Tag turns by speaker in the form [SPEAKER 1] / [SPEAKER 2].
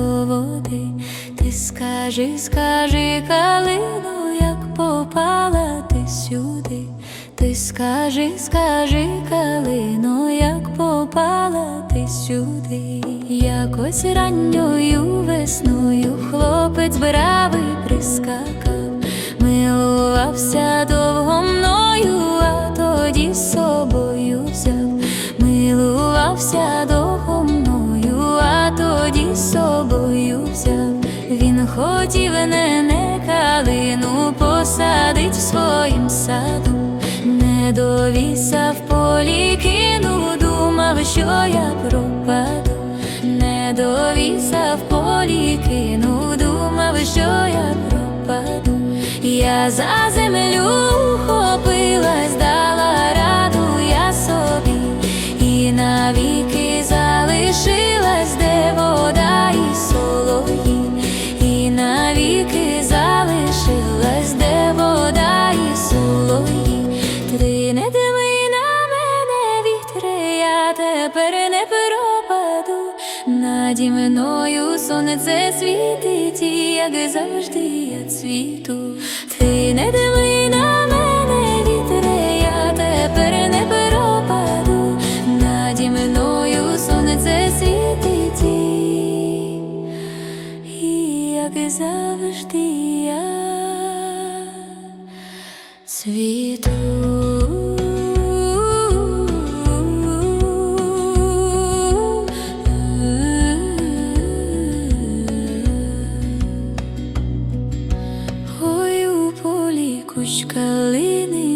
[SPEAKER 1] води. Ти скажи, скажи, калину, як попала ти сюди. Ти скажи, скажи, калино, як попала ти сюди. Якось ранньою весною хлопець бравий прискакав, милувався довго мною, а тоді собою взяв, милувався довго Він хотів не, калину посадить в своїм саду, не довівся в полі кинув, думав, що я пропаду, не довівся в полі кинув, думав, що я пропаду. Я за землю ухопилась, дала раду я собі, і навіки залишилась, тепер не пропаду, наді мною сонце світить, як завжди я цвіту. Ти не диви на мене, вітре, я тепер не пропаду, наді мною сонце світить, як завжди я цвіту. калини